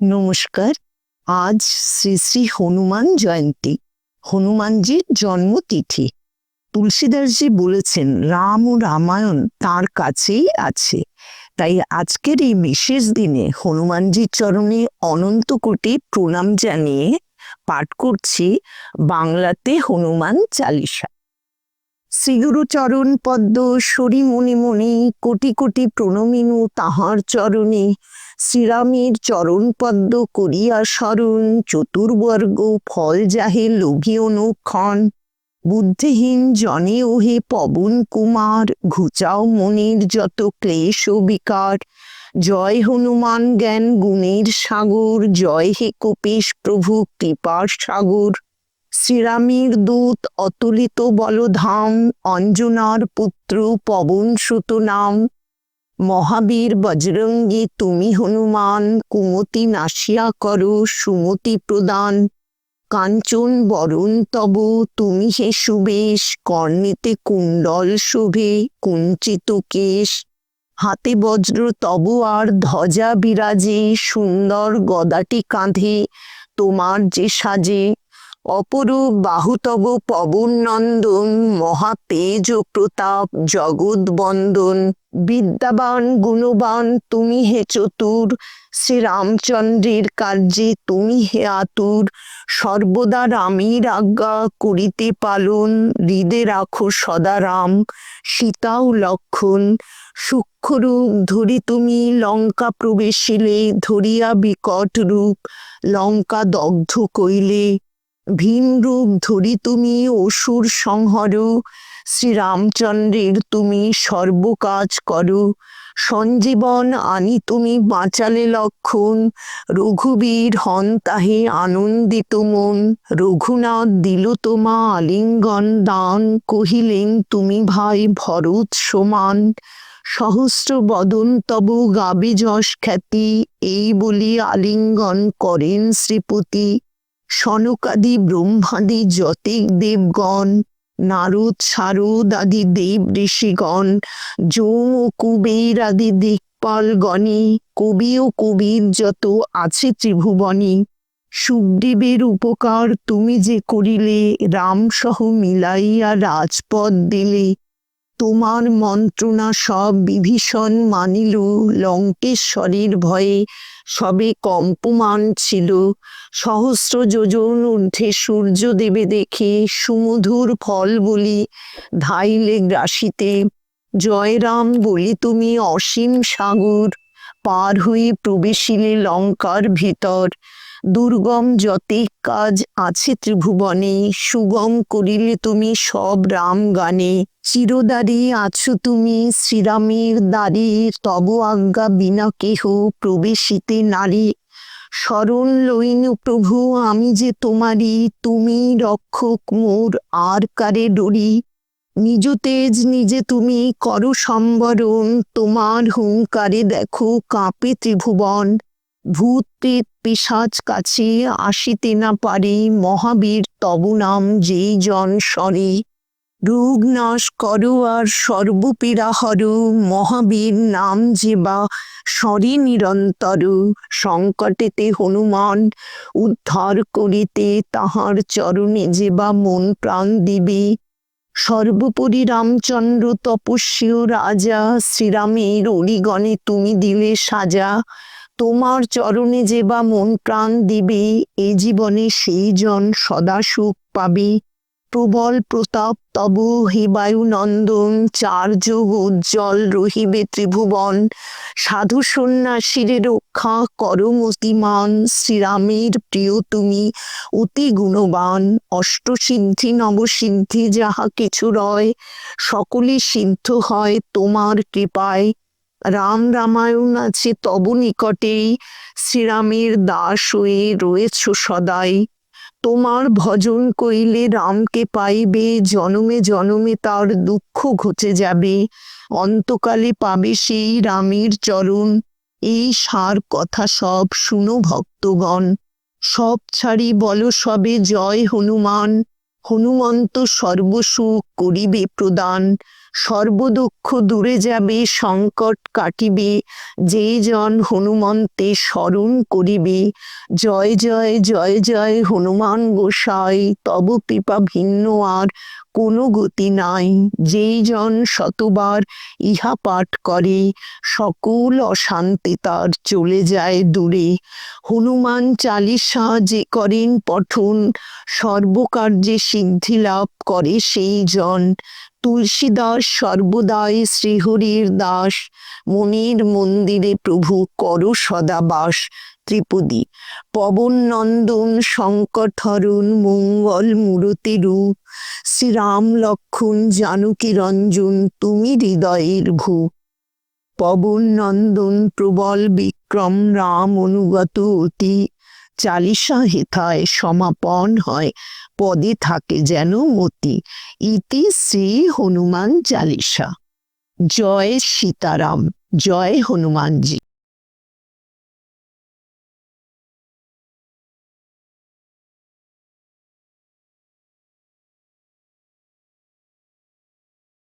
নমস্কার। আজ শ্রী শ্রী হনুমান জয়ন্তী, হনুমানজির জন্মতিথি। তুলসীদাসজি বলেছেন, রাম ও রামায়ণ তার কাছেই আছে। তাই আজকের এই বিশেষ দিনে হনুমানজির চরণে অনন্ত কোটি প্রণাম জানিয়ে পাঠ করছি বাংলাতে হনুমান চালিসা। শ্রীগুরু চরণ পদ্ম সরি মনি মনি কোটি কোটি প্রণমিনু তাহার চরণে। শ্রীরামের চরণ পদ্ম করিয়া স্মরণ চতুর্বর্গ ফল যাহে লোভী অনুক্ষণ বুদ্ধিহীন জনে ওহে পবন কুমার, ঘুচাও মনির যত ক্লেশ ও বিকার। জয় হনুমান জ্ঞান গুণের সাগর, জয় হে কপিশ প্রভু কৃপার সাগর। শ্রীরামের দূত অতুলিত বলধাম, অঞ্জনার পুত্র পবন সুত নাম মহাবীর বজরঙ্গী, তুমি হনুমান, কুমতি নাশিয়া করো, সুমতি প্রদান। কাঞ্চন বরণ তব, তুমি হে সুবেশ, কর্ণেতে কুণ্ডল শোভে, কুঞ্চিত কেশ। হাতে বজ্র তব আর ধ্বজা বিরাজে, সুন্দর গদাটি কাঁধে, তোমার যে সাজে। অপরূপ বাহুতব পবন নন্দন মহা তেজ ও প্রতাপ জগৎ বন্দন বিদ্যাবান, গুণবান, তুমি হে চতুর, শ্রীরামচন্দ্রের কার্যে তুমি হে আতুর, সর্বদা রামের আজ্ঞা করিতে পালন, হৃদে রাখো সদা রাম সীতাও লক্ষণ, সূক্ষ্মরূপ ধরি তুমি লঙ্কা প্রবেশিলে, ধরিয়া বিকট রূপ, লঙ্কা দগ্ধ কইলে ভিন রূপ ধরি তুমি, অসুর সংহর, শ্রীরামচন্দ্রের তুমি সর্বকাজ করো। সঞ্জীবন আনি তুমি বাঁচালে লক্ষণ, রঘুবীর হন তাহে আনন্দিত মন। রঘুনাথ দিল তোমা আলিঙ্গন দান, কহিলেন তুমি ভাই ভরত সমান। সহস্র বদন তব গাবে যশ খ্যাতি, এই বলি আলিঙ্গন করেন শ্রীপতি। সনকাদি ব্রহ্মাদি যতিক দেবগণ, নারদ শারদ আদি দেব ঋষিগণ ও কুবের আদি দিকপাল গণে কবি ও কবির যত আছে ত্রিভুবনে সুগ্রীবের উপকার তুমি যে করিলে, রাম সহ মিলাইয়া রাজপদ দিলে। তোমার মন্ত্রণা সব বিভীষণ মানিল লঙ্কেশ্বরের ভয়ে। সবে কম্পমান ছিল। সহস্র যোজন ঊর্ধ্বে সূর্য দেবে দেখে সুমধুর ফল বলি, ধাইলে গ্রাসিতে, জয়রাম, বলি তুমি অসীম সাগর, পার হয়ে প্রবেশিলে লঙ্কার ভিতর। দুর্গম যতেক কাজ আছে ত্রিভুবনে, সুগম করিলে তুমি সব রাম গানে। চিরদারি আছো তুমি শ্রীরামের দ্বারে তব আজ্ঞা বিনা কেহ প্রবেশিতে নারী। স্মরণ লইনু প্রভু, আমি যে তোমারই তুমি রক্ষক মোর আর কারে ডরি? নিজ তেজ নিজে তুমি করো সম্বরণ, তোমার হুঙ্কারে দেখো কাঁপে ত্রিভুবন। ভূত প্রেত কাছে আসিতে না পারি, মহাবীর তব নাম যেই জন স্বরে রোগ নাশ করো আর সর্বপীড়া হর মহাবীর নাম যে বা স্বরে নিরন্তর। সংকটেতে হনুমান উদ্ধার করিতে তাহার চরণে যে বা মন প্রাণ দিবে। সর্বোপরি রামচন্দ্র তপস্বী ও রাজা, শ্রীরামের অলিগণে তুমি দিলে সাজা। তোমার চরণে যে বা মন প্রাণ দিবে, এ জীবনে সেই জন সদা সুখ পাবে। প্রবল প্রতাপ তব হে বায়ুনন্দন চার যোগ উজ্জ্বল রহিবে ত্রিভুবন। সাধু সন্ন্যাসীর রক্ষা করমতিমান শ্রীরামের প্রিয় তুমি অতি গুণবান। অষ্টসিদ্ধি নবসিদ্ধি যাহা কিছু রয়, সকলে সিদ্ধ হয় তোমার কৃপায়। রাম রামায়ণ আছে, তব নিকটেই শ্রীরামের দাস হয়ে রয়েছ সদাই। তোমার ভজন কইলে রামকে পাইবে, জনমে জনমে তার দুঃখ ঘটে যাবে। অন্তকালে পাবে সেই রামের চরণ। এই সার কথা সব শুনো ভক্তগণ। সব ছাড়ি বল সবে জয় হনুমান। হনুমন্ত সর্বসুখ করিবে প্রদান। সর্বদুঃখ দূরে যাবে, সংকট কাটিবে। যে জন হনুমন্তে স্মরণ করিবে, জয় জয় জয় জয় হনুমান গোসাই, তব কৃপা ভিন্ন আর কোনো গতি নাই। যেই জন শতবার ইহা পাঠ করে, সকল অশান্তি তার চলে যায় দূরে। হনুমান চালিসা যে করেন পঠন, সর্বকার্যে সিদ্ধি লাভ করে সেই জন তুলসীদাস সর্বদাই শ্রীহরির দাস। মনির মন্দিরে প্রভু কর সদা বাস ত্রিপুদী পবন নন্দন সংকটহরণ মঙ্গল মূরতি রূপ। শ্রীরাম লক্ষণ, জানকী রঞ্জন, তুমি হৃদয়ের ভূ। পবন নন্দন প্রবল বিক্রম, রাম অনুগত অতি। চালিসা হেথায় সমাপন হয়, পদে থাকে যেন মতি। ইতি শ্রী হনুমান চালিসা জয় সীতারাম, জয় হনুমানজি।